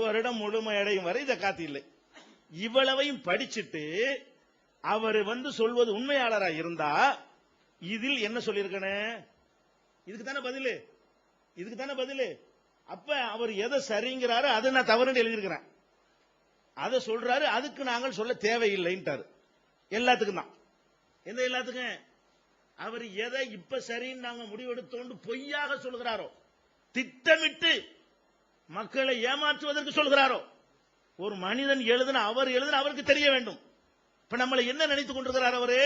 வருடம் முழுமையடையும் வரை ஜக்காத்து இல்லை இவ்வளவையும் படிச்சுட்டு அவர் வந்து சொல்வது உண்மையாளரா இருந்தா இதில் என்ன சொல்லியிருக்கணும் இதுக்கு தானே பதில்? இதுக்கு தானே பதில்? அப்ப அவர் எதை சரிங்கிறாரோ அதை நான் தவறுன்னு எழுதியிருக்கிறேன். அதை சொல்றாரு அதுக்கு நாங்கள் சொல்ல தேவையில்லைன்ட்டாரு. எல்லாத்துக்கும் தான். எந்த எல்லாத்துக்கும்? அவர் எதை இப்ப சரின்னு நாங்க முடிவெடுத்தோண்டு பொய்யாக சொல்கிறாரோ திட்டமிட்டு மக்களை ஏமாற்றுவதற்கு சொல்கிறாரோ? ஒரு மனிதன் எழுதுன அவர் எழுதுன அவருக்கு தெரிய வேண்டும். இப்ப நம்மளை என்ன நினைத்துக் கொண்டிருக்கிறார் அவரு?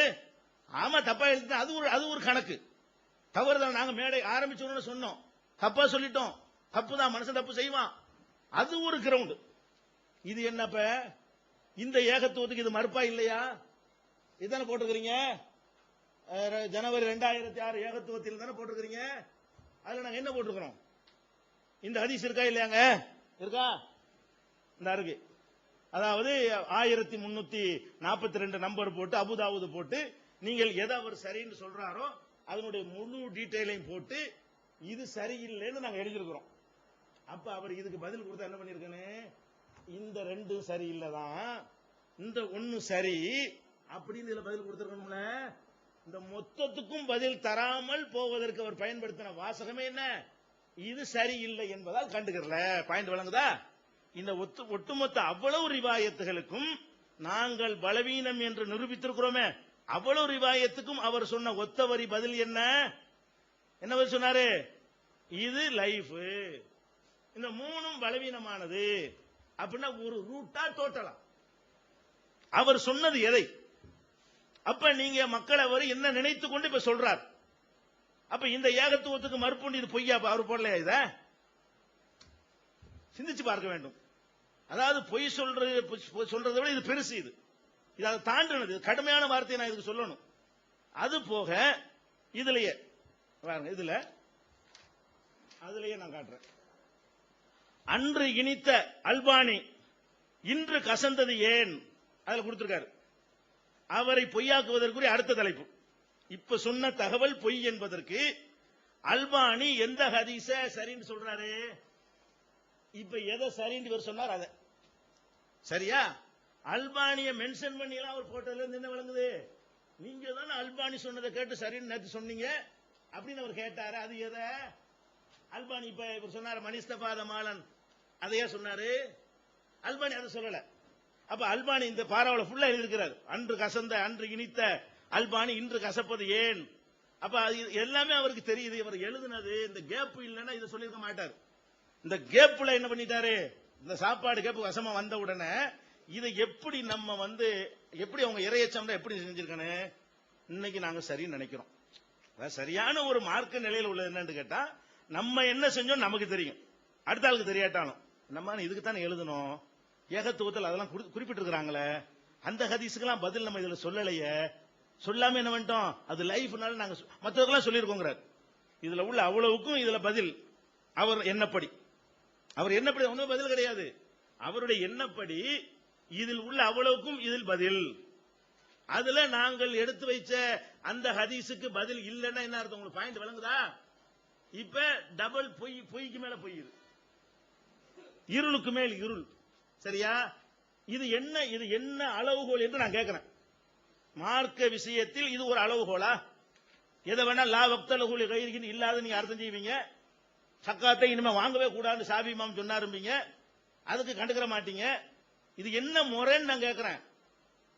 ஆமா தப்பா எழுதினா அது ஒரு அது ஒரு கணக்கு. தவறுதான் நாங்க மேடை ஆரம்பிச்சோன்னு சொன்னோம். தப்பா சொல்லிட்டோம். தப்பு தான். மனுஷன் தப்பு செய்வான். அது ஒரு கிரவுண்டு இது என்னப்ப? இந்த ஏகத்துவத்துக்கு இது மறுப்பா இல்லையா? இதுதானே போட்டிருக்கிறீங்க? ஜனவரி ரெண்டாயிரத்தி ஆறு ஏகத்துவத்தில் தானே போட்டிருக்கிறீங்க? அதுல நாங்க என்ன போட்டிருக்கிறோம்? இந்த ஹதீஸ் இருக்கா இல்லையாங்க? இருக்கா? இந்த இருக்கு. அதாவது ஆயிரத்தி முன்னூத்தி நாற்பத்தி ரெண்டு நம்பர் போட்டு அபுதாவுது போட்டு நீங்கள் எதை அவர் சரின்னு சொல்றாரோ அதனுடைய முழு டீட்டெயிலையும் போட்டு இது சரியில்லைன்னு நாங்க எழுதியிருக்கிறோம். அப்ப அவர் இதுக்கு பதில் கொடுத்தா என்ன பண்ணிருக்கேன்னு இந்த ரெண்டும் சரியில்லைதான் இந்த ஒண்ணு சரி அப்படின்னு இதுல பதில் கொடுத்துருக்கணும்ல. இந்த மொத்தத்துக்கும் பதில் தராமல் போவதற்கு அவர் பயன்படுத்தின வாசகமே என்ன? இது சரியில்லை என்பதால் கண்டுக்கிறல. பாயிண்ட் வழங்குதா? இந்த ஒத்து- ஒட்டுமொத்த அவ்வளவு ரிவாயத்துகளுக்கும் நாங்கள் பலவீனம் என்று நிரூபித்திருக்கிறோமே. அவ்வளவு ரிவாயத்துக்கும் அவர் சொன்ன ஒத்த வரி பதில் என்ன? என்ன சொன்னாரு? இது லைஃப். இந்த மூணும் பலவீனமானது. அப்படின்னா ஒரு ரூட்டா டோட்டலா அவர் சொன்னது எதை? அப்ப நீங்க மக்களை அவர் என்ன நினைத்து கொண்டு இப்ப சொல்றார்? அப்ப இந்த ஏகத்துவத்துக்கு மறுப்புண்டு இது பொய்யா? அவர் போடலையா இத? சிந்திச்சு பார்க்க வேண்டும். அதாவது பொய் சொல்றது சொல்றதை விட இது பெருசு இது. இது அதை தாண்டினது கடுமையான வார்த்தையை நான் இதுக்கு சொல்லணும். அது போக இதுலயே பாருங்க இதுல அதுலயே நான் காட்டுறேன். அன்று இனித்த அல்பானி இன்று கசந்தது ஏன்? அதுல கொடுத்திருக்காரு. அவரை பொய்யாக்குவதற்குரிய அடுத்த தலைப்பு. இப்ப சொன்ன தகவல் பொய் என்பதற்கு அல்பானி எந்த ஹதீச சரின்னு சொல்றாரு? இப்ப எதை சரின்னு இவர் சொன்னார் அத. சரியா? அல்பானிய மென்ஷன் பண்ணி எல்லாம் அவர் போட்டோல இருந்து என்ன விளங்குது? நீங்க தானே அல்பானி சொன்னதை கேட்டு சரின்னு நேற்று சொன்னீங்க. அப்படின்னு அவர் கேட்டாரு. அது எதை? அல்பானி இப்ப இவர் சொன்னார் மணிஸ்தபாத மாலன். அதையே சொன்னாரு? அல்பானி அதை சொல்லல. அப்ப அல்பானி இந்த பாராவில் ஃபுல்லா எழுதியிருக்கிறார். அன்று கசந்த அன்று இனித்த அல்பானி இன்று கசப்பது ஏன்? அப்ப அது எல்லாமே அவருக்கு தெரியுது. இவர் எழுதுனது இந்த கேப் இல்லைன்னா இதை சொல்லியிருக்க மாட்டார். இந்த கேப்ல என்ன பண்ணிட்டாரு? இந்த சாப்பாடு கேப் வசமா வந்த உடனே இதை எப்படி நம்ம வந்து எப்படி அவங்க இறையச்சம்னா எப்படி செஞ்சிருக்கணும் இன்னைக்கு நாங்க சரின்னு நினைக்கிறோம். சரியான ஒரு மார்க்க நிலையில் உள்ளது என்னன்னு கேட்டா நம்ம என்ன செஞ்சோம் நமக்கு தெரியும். அடுத்த ஆளுக்கு தெரியாட்டாலும் நம்ம இதுக்கு தானே எழுதணும்? ஏகத்துவத்தில் அதெல்லாம் குறி- குறிப்பிட்டிருக்கிறாங்களே. அந்த ஹதீஸுக்கெல்லாம் பதில் நம்ம இதுல சொல்லலையே. சொல்லாம என்ன பண்ணிட்டோம்? அது லைஃப்னால நாங்க மற்றவர்களாம் சொல்லியிருக்கோங்கிறார் இதுல உள்ள அவ்வளவுக்கும் இதுல பதில். அவர் என்னப்படி? அவர் என்னப்படி? ஒன்றும் பதில் கிடையாது. அவருடைய எண்ணப்படி இதில் உள்ள அவ்வளவுக்கும் இதில் பதில். அதுல நாங்கள் எடுத்து வைச்ச அந்த ஹதீஸுக்கு பதில் இல்லைன்னா என்ன அர்த்தம்? உங்களுக்கு பாயிண்ட் விளங்குதா? இப்ப டபுள் பொய் பொய்க்கு மேல பொய் இது. இருளுக்கு மேல் இருள். சரியா? இது என்ன இது என்ன அளவுகோல் என்று நான் கேட்கிறேன். மார்க்க விஷயத்தில் இது ஒரு அளவுகோலா? எதை வேணா லா பக்தலகுலி கைரிகின் இல்லாத நீங்க அர்த்தம் செய்வீங்க. சக்காத்தை இனிமே வாங்கவே கூடாதுன்னு சாபி இமாம் சொன்னாரும்பீங்க. அதுக்கு கண்டுக்கிற மாட்டீங்க. இது என்ன முறைன்னு நான் கேட்கிறேன்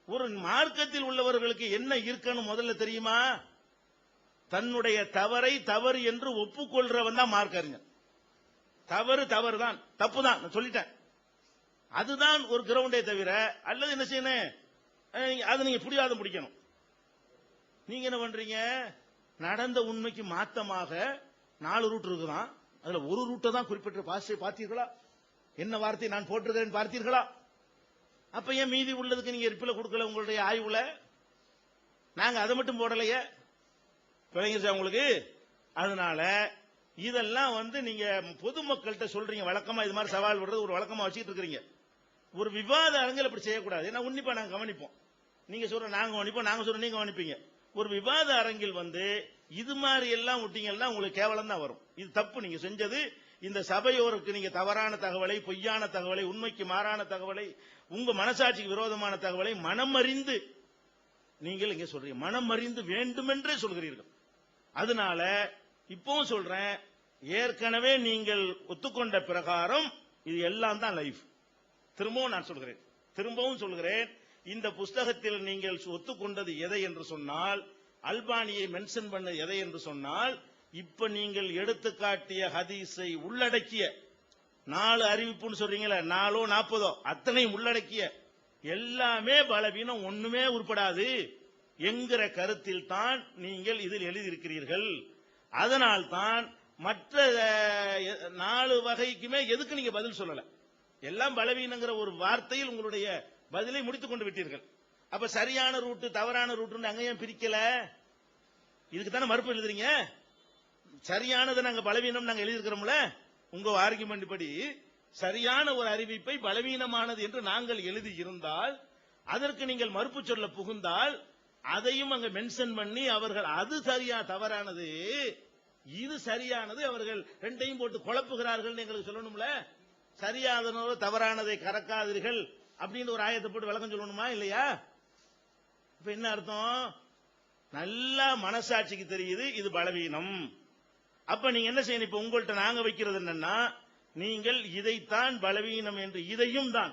ஒரு மார்க்கத்தில் உள்ளவர்களுக்கு என்ன இருக்கணும் முதல்ல தெரியுமா? தன்னுடைய தவறை தவறு என்று ஒப்புக்கொள்றவன் தான் மார்க் அறிஞர் தவறு தவறு தான் தப்பு தான் நான் சொல்லிட்டேன். அதுதான் ஒரு கிரவுண்டே தவிர அல்லது என்ன செய்யணும்? அது நீங்க புடிவாதம் பிடிக்கணும் நீங்க என்ன பண்றீங்க? நடந்த உண்மைக்கு மாத்தமாக நாலு ரூட் இருக்குதான். அதுல ஒரு ரூட்டை தான் குறிப்பிட்டு பாசி பார்த்தீர்களா? என்ன வார்த்தை நான் போட்டிருக்கிறேன் பார்த்தீர்களா? அப்ப ஏன் மீதி உள்ளதுக்கு நீங்க ரிப்பில் கொடுக்கல உங்களுடைய ஆய்வுல? நாங்க அதை மட்டும் போடலையே. விளங்கிருச்சா உங்களுக்கு? அதனால இதெல்லாம் வந்து நீங்க பொதுமக்கள்கிட்ட சொல்றீங்க. வழக்கமா இது மாதிரி சவால் விடுறது ஒரு வழக்கமா வச்சுட்டு இருக்கிறீங்க. ஒரு விவாத அரங்கில் அப்படி செய்யக்கூடாது. ஏன்னா உன்னிப்பா நாங்க கவனிப்போம். நீங்க சொல்ற நாங்க கவனிப்போம் நாங்க சொல்ற நீங்க கவனிப்பீங்க ஒரு விவாத அரங்கில் வந்து இது மாதிரி எல்லாம் விட்டீங்கன்னா உங்களுக்கு கேவலம் தான் வரும். இது தப்பு. நீங்க செஞ்சது இந்த சபையோருக்கு நீங்க தவறான தகவலை பொய்யான தகவலை உண்மைக்கு மாறான தகவலை உங்க மனசாட்சிக்கு விரோதமான தகவலை மனமறிந்து நீங்கள் இங்க சொல்றீங்க. மனமறிந்து வேண்டுமென்றே சொல்கிறீர்கள். அதனால இப்பவும் சொல்றேன் ஏற்கனவே நீங்கள் ஒத்துக்கொண்ட பிரகாரம் இது எல்லாம் தான் லைஃப் திரும்பவும் நான் சொல்கிறேன். திரும்பவும் சொல்கிறேன் இந்த புஸ்தகத்தில் நீங்கள் ஒத்துக்கொண்டது எதை என்று சொன்னால் அல்பானியை மென்ஷன் பண்ண எதை என்று சொன்னால் இப்ப நீங்கள் எடுத்துக்காட்டிய ஹதீஸை உள்ளடக்கிய நாலு அறிவிப்புன்னு சொல்றீங்களே நாலோ நாற்பதோ அத்தனையும் உள்ளடக்கிய எல்லாமே பலவீனம் ஒண்ணுமே உருப்படாது என்கிற கருத்தில் தான் நீங்கள் இதில் எழுதியிருக்கிறீர்கள். அதனால் தான் மற்ற நாலு வகைக்குமே எதுக்கு நீங்க பதில் சொல்லல? எல்லாம் பலவீனங்கிற ஒரு வார்த்தையில் உங்களுடைய பதிலை முடித்துக் கொண்டு விட்டீர்கள். அப்ப சரியான ரூட்டு தவறான ரூட்டுன்னு அங்கேயும் ஏன் பிரிக்கல? இதுக்கு தானே மறுப்பு எழுதுறீங்க? சரியானதை நாங்க பலவீனம் நாங்க எழுதியிருக்கிறோம்ல? உங்க ஆர்குமெண்ட் படி சரியான ஒரு அறிவிப்பை பலவீனமானது என்று நாங்கள் எழுதி இருந்தால் அதற்கு நீங்கள் மறுப்பு சொல்ல புகுந்தால் அதையும் அங்க மென்ஷன் பண்ணி அவர்கள் அது சரியா தவறானது இது சரியானது அவர்கள் ரெண்டையும் போட்டு குழப்புகிறார்கள் எங்களுக்கு சொல்லணும்ல? சரியாதனோ தவறானதை கறக்காதீர்கள். அப்படின்னு ஒரு ஆயத்தை போட்டு விளக்கம் சொல்லணுமா இல்லையா? இப்ப என்ன அர்த்தம்? நல்லா மனசாட்சிக்கு தெரியுது இது பலவீனம். அப்ப நீங்க என்ன செய்யணும்? இப்ப உங்கள்கிட்ட நாங்க வைக்கிறது என்னன்னா நீங்கள் இதைத்தான் பலவீனம் என்று இதையும் தான்.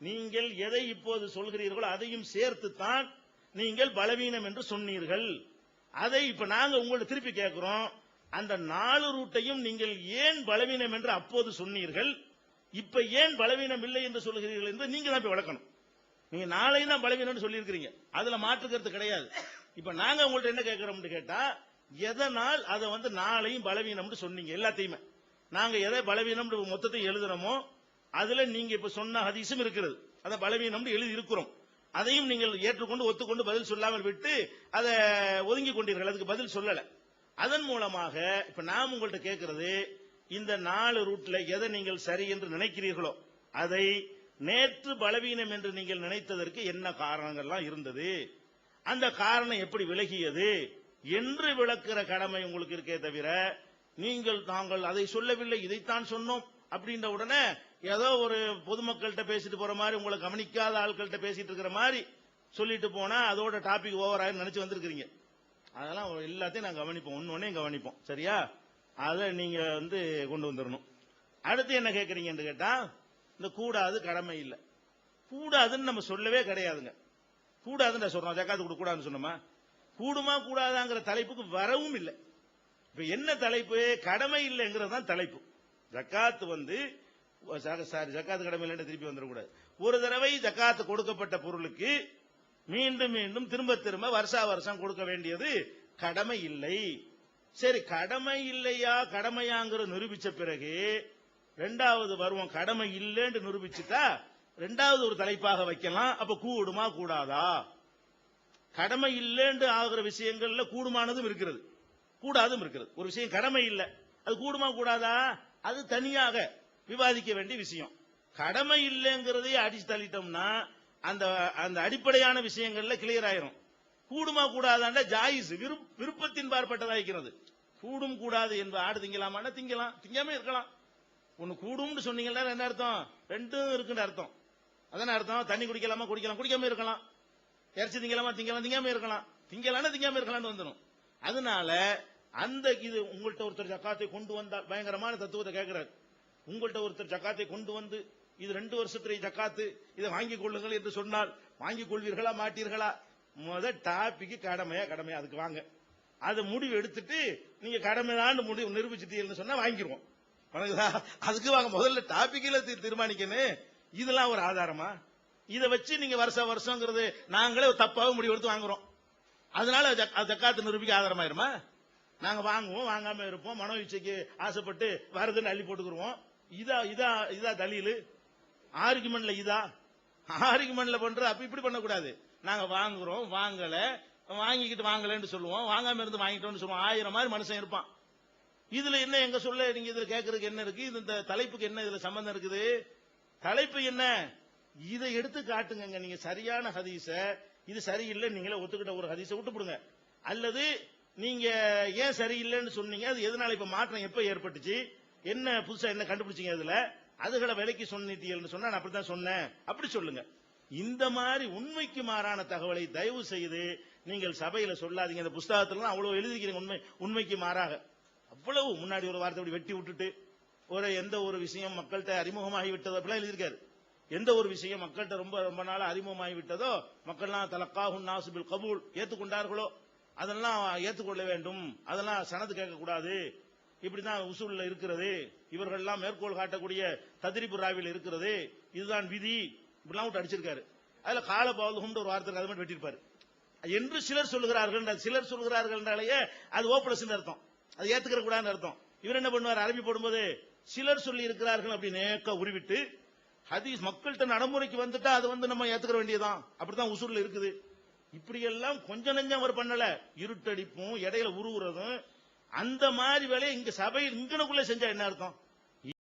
நீங்கள் எதை இப்போது சொல்கிறீர்களோ அதையும் சேர்த்துத்தான் நீங்கள் பலவீனம் என்று சொன்னீர்கள். அதை இப்ப நாங்க உங்கள்ட்ட திருப்பி கேட்கிறோம் அந்த நாலு ரூட்டையும் நீங்கள் ஏன் பலவீனம் என்று அப்போது சொன்னீர்கள்? இப்ப ஏன் பலவீனம் இல்லை என்று சொல்கிறீர்கள் என்று நீங்க தான் போய் வளர்க்கணும். நீங்க நாளை தான் பலவீனம்னு சொல்லியிருக்கிறீங்க. அதுல மாற்றுக்கிறது கிடையாது. இப்ப நாங்க உங்கள்ட்ட என்ன கேட்கிறோம்னு கேட்டா எதனால் அதை வந்து நாளையும் பலவீனம்னு சொன்னீங்க எல்லாத்தையுமே. நாங்க எதை பலவீனம் மொத்தத்தை எழுதுறோமோ அதுல நீங்க இப்ப சொன்ன ஹதீஸும் இருக்கிறது. அதை பலவீனம்னு எழுதி இருக்கிறோம். அதையும் நீங்கள் ஏற்றுக்கொண்டு ஒத்துக்கொண்டு பதில் சொல்லாமல் விட்டு அதை ஒதுங்கி கொண்டீர்கள். அதுக்கு பதில் சொல்லல. அதன் மூலமாக இப்ப நாம் உங்கள்கிட்ட கேட்கறது இந்த நாலு ரூட்ல எதை நீங்கள் சரி என்று நினைக்கிறீர்களோ அதை நேற்று பலவீனம் என்று நீங்கள் நினைத்ததற்கு என்ன காரணங்கள்லாம் இருந்தது? அந்த காரணம் எப்படி விலகியது? என்று விளக்குற கடமை உங்களுக்கு இருக்கே தவிர நீங்கள் தாங்கள் அதை சொல்லவில்லை இதைத்தான் சொன்னோம் அப்படின்ற உடனே ஏதோ ஒரு பொதுமக்கள்கிட்ட பேசிட்டு போற மாதிரி உங்களை கவனிக்காத ஆட்கள்கிட்ட பேசிட்டு இருக்கிற மாதிரி சொல்லிட்டு போனா அதோட டாபிக் ஓவர் ஆகி நினைச்சு வந்திருக்கிறீங்க. அதெல்லாம் எல்லாத்தையும் நான் கவனிப்போம். ஒன்னொன்னே கவனிப்போம். சரியா? அதை நீங்க வந்து கொண்டு வந்துடணும் அடுத்து என்ன கேட்கறீங்கன்னு கேட்டா இந்த கூடாது கடமை இல்லை. கூடாதுன்னு நம்ம சொல்லவே கிடையாதுங்க. கூடாதுன்னு நான் சொல்றோம் ஜக்காத்து கொடுக்க கூடாதுன்னு சொன்னோமா? கூடுமா கூடாதாங்கிற தலைப்புக்கு வரவும் இல்லை. இப்ப என்ன தலைப்பு? கடமை இல்லைங்கிறது தான் தலைப்பு. ஜக்காத்து வந்து சாரி ஜக்காத்து கடமை இல்லைன்னு திருப்பி வந்துடக்கூடாது. ஒரு தடவை ஜக்காத்து கொடுக்கப்பட்ட பொருளுக்கு மீண்டும் மீண்டும் திரும்ப திரும்ப வருஷா வருஷம் கொடுக்க வேண்டியது கடமை இல்லை. சரி கடமை இல்லையா? கடமையாங்கிற நிரூபிச்ச பிறகு ரெண்டாவது வருவோம் கடமை இல்லைன்னு நிரூபிச்சுட்டா ரெண்டாவது ஒரு தலைப்பாக வைக்கலாம். அப்ப கூடுமா கூடாதா? கடமை இல்லைன்னு ஆகிற விஷயங்கள்ல கூடுமானதும் இருக்கிறது. கூடாதும் இருக்கிறது. ஒரு விஷயம் கடமை இல்லை. அது கூடுமா கூடாதா? அது தனியாக விவாதிக்க வேண்டிய விஷயம். கடமை இல்லைங்கிறதையே அடிச்சு தள்ளிட்டோம்னா அந்த அந்த அடிப்படையான விஷயங்கள்ல கிளியர் ஆயிரும். கூடுமா கூடாதாண்ட ஜாயிஸ் விருப்பத்தின் பார்ப்பட்டதாகிறது கூடும் கூடாது என்ப ஆடு திங்கலாமான்னா திங்கலாம் திங்காம இருக்கலாம். ஒன்னு கூடும்னு சொன்னீங்கன்னா என்ன அர்த்தம். ரெண்டும் இருக்குன்னு அர்த்தம். அதான அர்த்தம்? தண்ணி குடிக்கலாமா குடிக்கலாம் குடிக்காம இருக்கலாம். இறைச்சி திங்கலாமா திங்கலாம் திங்காம இருக்கலாம். திங்கலாம்னா திங்காம இருக்கலாம்னு வந்துடும் அதனால அந்த இது உங்கள்ட்ட ஒருத்தர் ஜக்காத்தை கொண்டு வந்தால் பயங்கரமான தத்துவத்தை கேட்கிறார். உங்கள்ட்ட ஒருத்தர் ஜக்காத்தை கொண்டு வந்து இது ரெண்டு வருஷத்துடைய ஜக்காத்து இதை வாங்கிக் கொள்ளுங்கள் என்று சொன்னால் வாங்கிக் கொள்வீர்களா மாட்டீர்களா? முத டாபிக் கடமையா கடமையா அதுக்கு வாங்க. அது முடிவு எடுத்துட்டு நீங்க கடமைதான் முடிவு நிரூபிச்சிட்டீங்கன்னு சொன்னா வாங்கிடுவோம் வணங்குதா அதுக்கு வாங்க. முதல்ல டாபிக்ல தீர்மானிக்கணும். இதெல்லாம் ஒரு ஆதாரமா? இதை வச்சு நீங்க வருஷம் வருஷங்கிறது நாங்களே தப்பாக முடிவு எடுத்து வாங்குறோம். அதனால ஜக்காத்து நிரூபிக்க ஆதாரமாயிருமா? நாங்க வாங்குவோம் வாங்காம இருப்போம். மனோ இச்சைக்கு ஆசைப்பட்டு வருதுன்னு அள்ளி போட்டுக்குருவோம். இதா இதா இதா தலீலு. ஆர்குமெண்ட்ல இதா. ஆர்குமெண்ட்ல பண்றது அப்ப இப்படி பண்ணக்கூடாது. நாங்க வாங்குறோம் வாங்கல. வாங்கிக்கிட்டு வாங்கலன்னு சொல்லுவோம். வாங்காம இருந்து வாங்கிட்டோம்னு சொல்லுவோம். ஆயிரம் மாதிரி மனுஷன் இருப்பான். இதுல என்ன எங்க சொல்ல நீங்க இதுல கேட்கறதுக்கு என்ன இருக்கு? இந்த தலைப்புக்கு என்ன இதுல சம்பந்தம் இருக்குது? தலைப்பு என்ன? இதை எடுத்து காட்டுங்க நீங்க சரியான ஹதீஸ இது சரியில்லை நீங்களே ஒத்துக்கிட்ட ஒரு ஹதீஸை விட்டு போடுங்க. அல்லது நீங்க ஏன் சரியில்லைன்னு சொன்னீங்க? அது எதனால இப்ப மாற்றம் எப்ப ஏற்பட்டுச்சு? என்ன புதுசா என்ன கண்டுபிடிச்சீங்க அதுல? அதுகளை விலைக்கு சொன்னீட்டீங்கன்னு சொன்னா நான் அப்படித்தான் சொன்னேன். அப்படி சொல்லுங்க. இந்த மாதிரி உண்மைக்கு மாறான தகவலை தயவு செய்து நீங்கள் சபையில சொல்லாதீங்க. இந்த புஸ்தகத்துல அவ்வளவு எழுதிக்கிறீங்க. உண்மை உண்மைக்கு மாறாக. அவ்வளவு முன்னாடி ஒரு வார்த்தை அப்படி வெட்டி விட்டுட்டு ஒரு எந்த ஒரு விஷயம் மக்கள்கிட்ட அறிமுகமாகி விட்டதோ அப்படிலாம் எழுதியிருக்காரு. எந்த ஒரு விஷயம் மக்கள்கிட்ட ரொம்ப ரொம்ப நாள் அறிமுகமாகி விட்டதோ மக்கள்லாம் தலக்காகும் நாசுபில் கபூல் ஏத்துக்கொண்டார்களோ அதெல்லாம் ஏத்துக்கொள்ள வேண்டும். அதெல்லாம் சனது கேட்கக்கூடாது. இப்படிதான் உசூல்ல இருக்கிறது. இவர்கள்லாம் மேற்கோள் காட்டக்கூடிய ததிரிபு ராவில் இருக்கிறது. இதுதான் விதி. இப்படிலாம் விட்டு அடிச்சிருக்காரு. அதுல கால பாவகம் ஒரு வார்த்தை இருக்கு, அது மட்டும் வெட்டியிருப்பாரு. என்று சிலர் சொல்லுகிறார்கள் சிலர் சொல்லுகிறார்கள் என்றாலேயே அது ஓப்ளஸ் அர்த்தம். அது ஏத்துக்கிற கூடாதுன்னு அர்த்தம். இவர் என்ன பண்ணுவார்? அரபி போடும்போது சிலர் சொல்லி இருக்கிறார்கள் அப்படி நேக்க உருவிட்டு ஹதீஸ் மக்கள்கிட்ட நடைமுறைக்கு வந்துட்டா அது வந்து நம்ம ஏத்துக்கிற வேண்டியதுதான். அப்படித்தான் உசூர்ல இருக்குது. இப்படி எல்லாம் கொஞ்ச நெஞ்சம் அவர் பண்ணல. இருட்டடிப்பும் இடையில உருவுறதும் அந்த மாதிரி வேலையை இங்க சபையில் இங்கனக்குள்ள செஞ்சா என்ன அர்த்தம்?